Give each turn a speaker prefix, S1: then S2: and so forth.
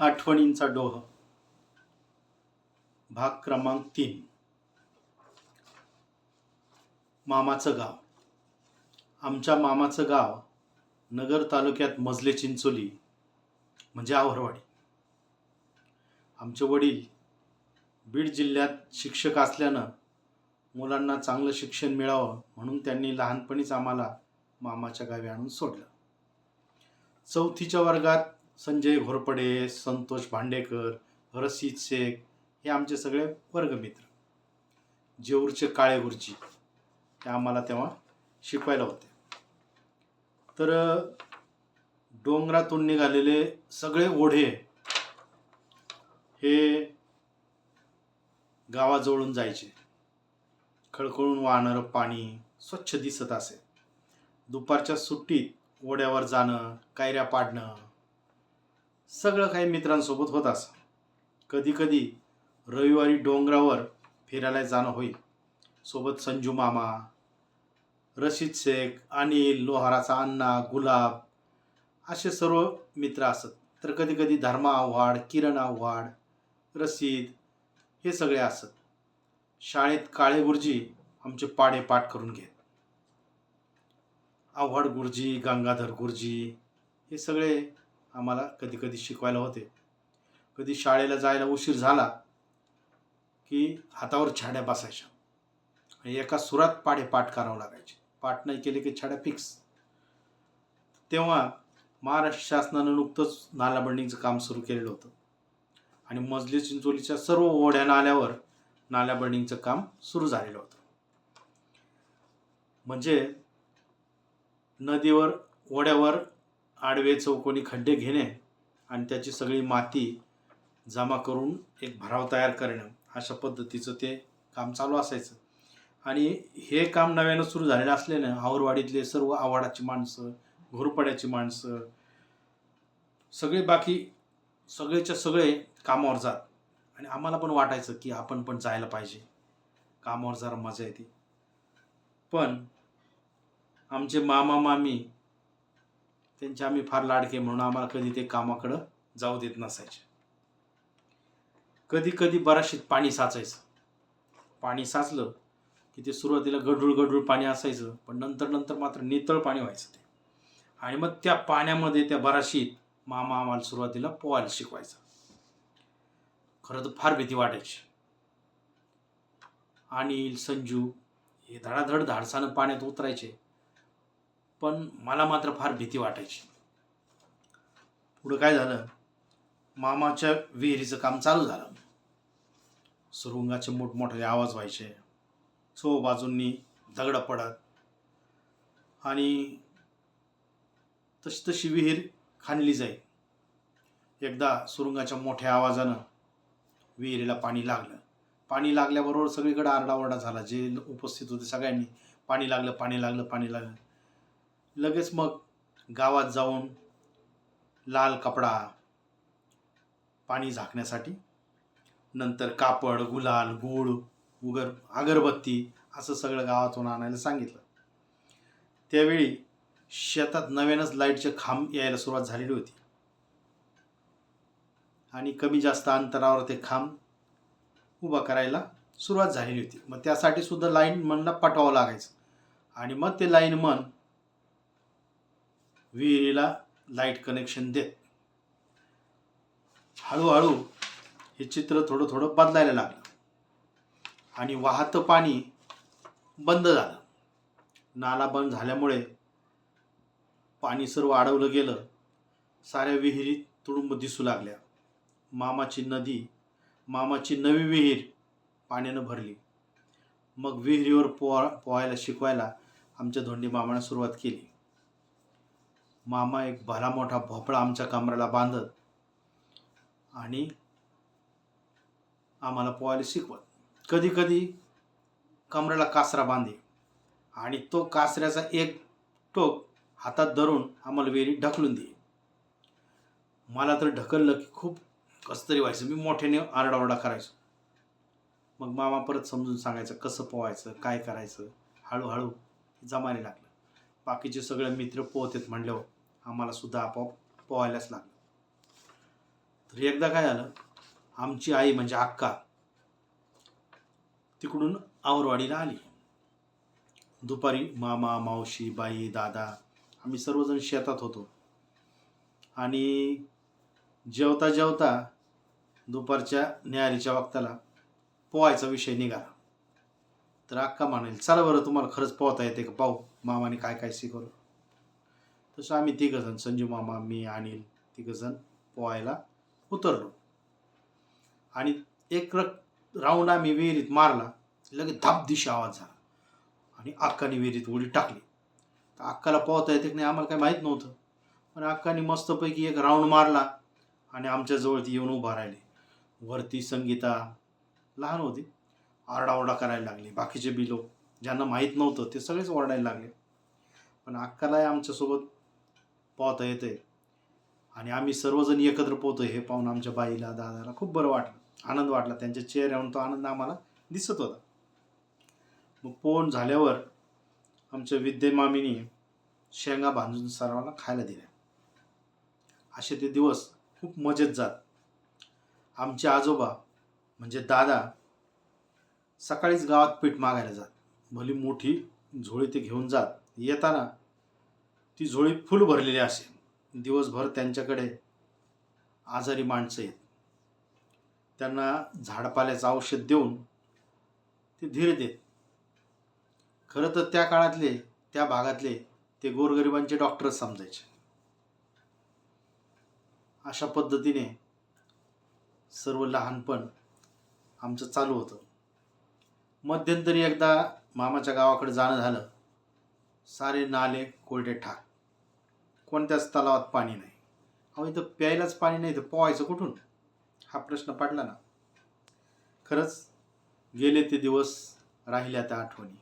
S1: आठवणींचा डोह. भाग क्रमांक तीन. मामाचं गाव. आमच्या मामाचं गाव नगर तालुक्यात मजले चिंचोली म्हणजे आवरवाडी. आमचे वडील बीड जिल्ह्यात शिक्षक असल्यानं मुलांना चांगलं शिक्षण मिळावं म्हणून त्यांनी लहानपणीच आम्हाला मामाच्या गावी आणून सोडलं. चौथीच्या वर्गात संजय घोरपडे संतोष भांडेकर रशीद शेख हे आमचे सगळे वर्गमित्र. जेऊरचे काळे गुरुजी ते आम्हाला तेव्हा शिकवायला होते. तर डोंगरातून निघालेले सगळे ओढे हे गावाजवळून जायचे. खळखळून वाहणारं पाणी स्वच्छ दिसत असे. दुपारच्या सुट्टीत ओढ्यावर जाणं कायऱ्या पाडणं सगळं काही मित्रांसोबत होत असं. कधी कधी रविवारी डोंगरावर फिरायला जाणं होईल. सोबत संजू मामा रशीद शेख अनिल लोहाराचा अण्णा गुलाब असे सर्व मित्र असत. तर कधी कधी धर्मा आव्हाड किरण आव्हाड रशीद हे सगळे असत. शाळेत काळे गुरुजी आमचे पाडेपाठ करून घेत. आव्हाड गुरुजी गंगाधर गुरुजी हे सगळे आम्हाला कधी कधी शिकवायला होते. कधी शाळेला जायला उशीर झाला की हातावर छाड्या बसायच्या. आणि एका सुरात पाढे पाठ करावं लागायचे. पाठ नाही केले की छाड्या फिक्स. तेव्हा महाराष्ट्र शासनानं नुकतंच नालाबंडीचं काम सुरू केलेलं होतं. आणि मजली चिंचोलीच्या सर्व ओढ्या नाल्यावर नाल्याबंडिंगचं काम सुरू झालेलं होतं. म्हणजे नदीवर ओढ्यावर आडवे चौकोनी खड्डे घेणे आणि त्याची सगळी माती जमा करून एक भराव तयार करणं. अशा पद्धतीचं ते काम चालू असायचं. आणि हे काम नव्यानं सुरू झालेलं असल्यानं आवरवाडीतले सर्व आव्हाडाची माणसं घोरपड्याची माणसं सगळे बाकी सगळेच्या सगळे कामावर जात. आणि आम्हाला पण वाटायचं की आपण पण जायला पाहिजे. कामावर जरा मजा येते. पण आमचे मामा मामी त्यांचे आम्ही फार लाडके म्हणून आम्हाला कधी ते कामाकडं जाऊ देत नसायचे. कधी कधी बराशीत पाणी साचायचं. पाणी साचलं की ते सुरुवातीला गढूळ गढूळ पाणी असायचं पण नंतर नंतर मात्र नितळ पाणी व्हायचं ते. आणि मग त्या पाण्यामध्ये त्या बराशीत मामा आम्हाला सुरुवातीला पोहायला शिकवायचा. खरं तर फार भीती वाटायची. अनिल संजू हे धडाधड धाडसानं पाण्यात उतरायचे. पण मला मात्र फार भीती वाटायची. पुढं काय झालं? मामाच्या विहिरीचं काम चालू झालं. सुरुंगाचे मोठमोठे आवाज व्हायचे. चो बाजूंनी दगडं पडत. आणि तशी तशी विहीर खाणली जाई. एकदा सुरुंगाच्या मोठ्या आवाजानं विहिरीला पाणी लागलं. पाणी लागल्याबरोबर सगळीकडे आरडाओरडा झाला. जे उपस्थित होते सगळ्यांनी पाणी लागलं पाणी लागलं पाणी लागलं. लगेच मग गावात जाऊन लाल कपडा पाणी झाकण्यासाठी नंतर कापड गुलाल गूळ उगर अगरबत्ती असं सगळं गावातून आणायला सांगितलं. त्यावेळी शेतात नव्यानंच लाईटचे खांब यायला सुरुवात झालेली होती. आणि कमी जास्त अंतरावर ते खांब उभा करायला सुरुवात झालेली होती. मग त्यासाठी सुद्धा लाईन मनला पटवावं लागायचं. आणि मग ते लाईन मन विहिरीला लाइट कनेक्शन देत. हळूहळू हे चित्र थोडं थोडं बदलायला लागलं. आणि वाहतं पाणी बंद झालं. नाला बंद झाल्यामुळे पाणी सर्व अडवलं गेलं. साऱ्या विहिरी तुडुंब दिसू लागल्या. मामाची नदी मामाची नवी विहीर पाण्यानं भरली. मग विहिरीवर पोहा पोहायला शिकवायला आमच्या धोंडी मामानं सुरुवात केली. मामा एक भला मोठा भोपळा आमच्या कमराला बांधत आणि आम्हाला पोहायला शिकवत. कधी कधी कमरेला कासरा बांधे आणि तो कासऱ्याचा एक टोक हातात धरून आम्हाला विहिरीत ढकलून दे. मला तर ढकललं की खूप कसं तरी व्हायचं. मी मोठ्याने आरडाओरडा करायचो. मग मामा परत समजून सांगायचं कसं पोहायचं काय करायचं हळूहळू जमायला लागलं. बाकीचे सगळे मित्र पोहतेत म्हणल्यावर आम्हाला सुद्धा आपोआप पोहायलाच लागलं. तर एकदा काय झालं आमची आई म्हणजे अक्का तिकडून आवरवाडीला आली. दुपारी मामा मावशी बाई दादा आम्ही सर्वजण शेतात होतो. आणि जेवता जेवता दुपारच्या न्यारीच्या वक्ताला पोहायचा विषय निघाला. तर अक्का म्हणेल चला बरं तुम्हाला खरंच पोहता येते का? पाहू मामाने काय काय शिकवलं. तसं आम्ही तिघंजण संजू मामा मी अनिल तिघंजण पोहायला उतरलो. आणि एक रक राऊंड आम्ही विहिरीत मारला लगेच धाप दिशी आवाज झाला. आणि अक्काने विहिरीत उडी टाकली. तर अक्काला पोहता येते की नाही आम्हाला काही माहीत नव्हतं. पण अक्काने मस्तपैकी एक राऊंड मारला आणि आमच्याजवळ ती येऊन उभा राहिली. वरती संगीता लहान होती. आरडाओरडा करायला लागले. बाकीचे बी लोक ज्यांना माहीत नव्हतं ते सगळेच ओरडायला लागले. पण अक्कालाही आमच्यासोबत पोहता येते आणि आम्ही सर्वजण एकत्र पोहतोय हे पाहून आमच्या बाईला दादाला खूप बरं वाटलं. आनंद वाटला. त्यांच्या चेहऱ्यावरून तो आनंद आम्हाला दिसत होता. मग पोहण झाल्यावर आमच्या विद्येमामीनी शेंगा भाजून सर्वांना खायला दिल्या. असे ते दिवस खूप मजेत जात. आमचे आजोबा म्हणजे दादा सकाळीच गावात पीठ मागायला जात. भली मोठी झोळी ते घेऊन जात. येताना ती झोळी फुल भरलेली असे दिवसभर त्यांच्याकडे आजारी माणसं आहेत. त्यांना झाडपाल्याचं औषध देऊन ते धीर देत. खरं तर त्या काळातले त्या भागातले ते गोरगरिबांचे डॉक्टरच समजायचे. अशा पद्धतीने सर्व लहानपण आमचं चालू होतं. मध्यंतरी एकदा मामाच्या गावाकडे जाणं झालं. सारे नाले कोरडे ठाक कोणत्याच तलावात पाणी नाही. अहो इथं प्यायलाच पाणी नाही तर पोहायचं कुठून? हा प्रश्न पडला ना. खरंच गेले ते दिवस राहिल्या त्या आठवणी.